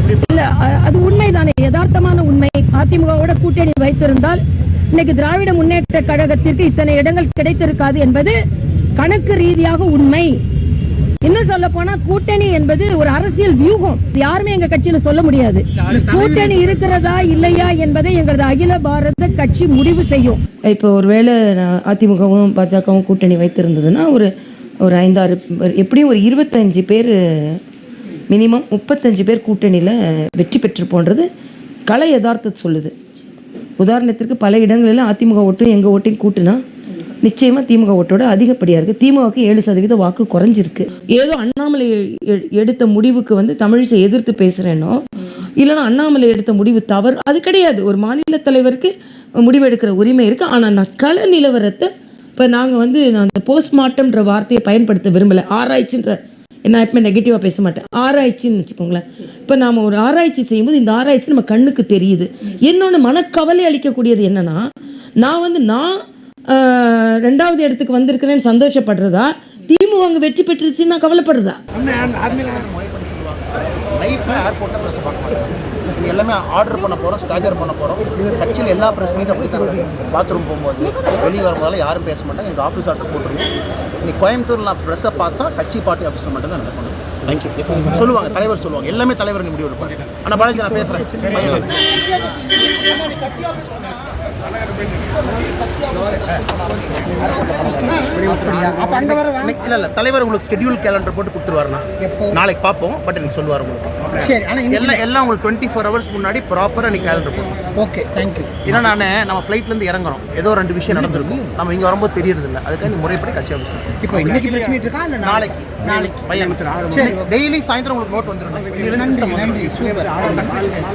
இல்ல அது உண்மைதானே. யதார்த்தமான உண்மை. அதிமுகவோட கூட்டணி வைத்திருந்தால் இன்னைக்கு திராவிட முன்னேற்ற கழகத்திற்கு இத்தனை இடங்கள் கிடைத்திருக்காது என்பது கணக்கு ரீதியாக உண்மை. இன்னும் சொல்ல போனா கூட்டணி என்பது ஒரு அரசியல் வியூகம். இது யாருமே எங்க கட்சியில சொல்ல முடியாது. கூட்டணி இருக்கிறதா இல்லையா என்பதை எங்களது அகில பாரத கட்சி முடிவு செய்யும். இப்போ ஒருவேளை அதிமுகவும் பாஜகவும் கூட்டணி வைத்திருந்ததுன்னா ஒரு ஒரு ஐந்தாறு எப்படியும் ஒரு இருபத்தஞ்சு பேர் மினிமம் முப்பத்தஞ்சு பேர் கூட்டணியில் வெற்றி பெற்றிருப்போன்றது கலை யதார்த்தத்தை சொல்லுது. உதாரணத்திற்கு பல இடங்களில் அதிமுக ஓட்டும் எங்கள் ஓட்டையும் கூட்டுனா நிச்சயமாக திமுக ஓட்டோட அதிகப்படியாக இருக்குது திமுகவுக்கு ஏழு சதவீத வாக்கு குறைஞ்சிருக்கு. ஏதோ அண்ணாமலை எ- எடுத்த முடிவுக்கு வந்து தமிழிசை எதிர்த்து பேசுகிறேனோ இல்லைன்னா அண்ணாமலை எடுத்த முடிவு தவறு அது கிடையாது. ஒரு மாநில தலைவருக்கு முடிவு எடுக்கிற உரிமை இருக்குது ஆனால் நான் கள நிலவரத்தை இப்போ நாங்கள் வந்து நான் அந்த போஸ்ட்மார்ட்டம்ன்ற வார்த்தையை பயன்படுத்த விரும்பலை. ஆராய்ச்சின்ற நான் எப்பவுமே நெகட்டிவாக பேச மாட்டேன் ஆராய்ச்சின்னு வச்சுக்கோங்களேன். இப்போ நாம் ஒரு ஆராய்ச்சி செய்யும்போது இந்த ஆராய்ச்சி நம்ம கண்ணுக்கு தெரியுது. இன்னொன்று மனக்கவலை அளிக்கக்கூடியது என்னன்னா நான் வந்து நான் ரெண்டாவது இடத்துக்கு வந்திருக்கிறேன்னு சந்தோஷப்படுறதா? திமுக அங்கே வெற்றி பெற்றுருச்சுன்னு நான் கவலைப்படுறதா? லைஃப்பில் ஏர்போர்ட்டில் ப்ரெஸ் பார்க்க மாட்டோம் எல்லாமே ஆர்டர் பண்ண போகிறோம் ஸ்டாஜர் பண்ண போகிறோம் கட்சியில் எல்லா ப்ரெஸ் மீட்டும் அப்படி தான் பாத்ரூம் போகும்போது வெளியே வரும்போதெல்லாம் யாரும் பேச மாட்டாங்க. எங்கள் ஆஃபீஸ் ஆர்டர் போட்டுருவோம் இன்னைக்கு கோயம்புத்தூர் நான் ப்ரெஸ்ஸை பார்த்தா கட்சி பார்ட்டி ஆஃபீஸில் மட்டும் தான் நடக்கணும் தேங்க்யூ சொல்லுவாங்க தலைவர் சொல்லுவாங்க. எல்லாமே தலைவர் நீ முடிவு எடுப்பாங்க ஆனால் பாலாஜி நான் பேசுகிறேன் இல்லை இல்லை தலைவர் உங்களுக்கு ஸ்கெடியூல் கேலண்டர் போட்டு கொடுத்துருவாருண்ணா. நாளைக்கு பார்ப்போம் பட் எனக்கு சொல்லுவார் உங்களுக்கு. சரி ஆனா இன்னைக்கு எல்லாம் எல்லாம் உங்களுக்கு டுவெண்ட்டி ஃபோர் ஹவர்ஸ் முன்னாடி ப்ராப்பராக நீ கேலண்டர் போடணும் ஓகே தேங்க்யூ ஏன்னா நான் நம்ம ஃப்ளைட்லேருந்து இறங்குறோம். ஏதோ ரெண்டு விஷயம் நடந்திருக்கும். நம்ம இங்கே வரும்போது தெரியறது இல்லை அதுக்காக நீ முறைப்படி கட்சி ஆஃபீஸ் இப்போ இன்னைக்கு பிரஸ் மீட் இருக்கா இல்ல நாளைக்கு? நாளைக்கு. பையன். சரி டெய்லி சாயந்தரம் உங்களுக்கு நோட் வந்துடும் நன்றி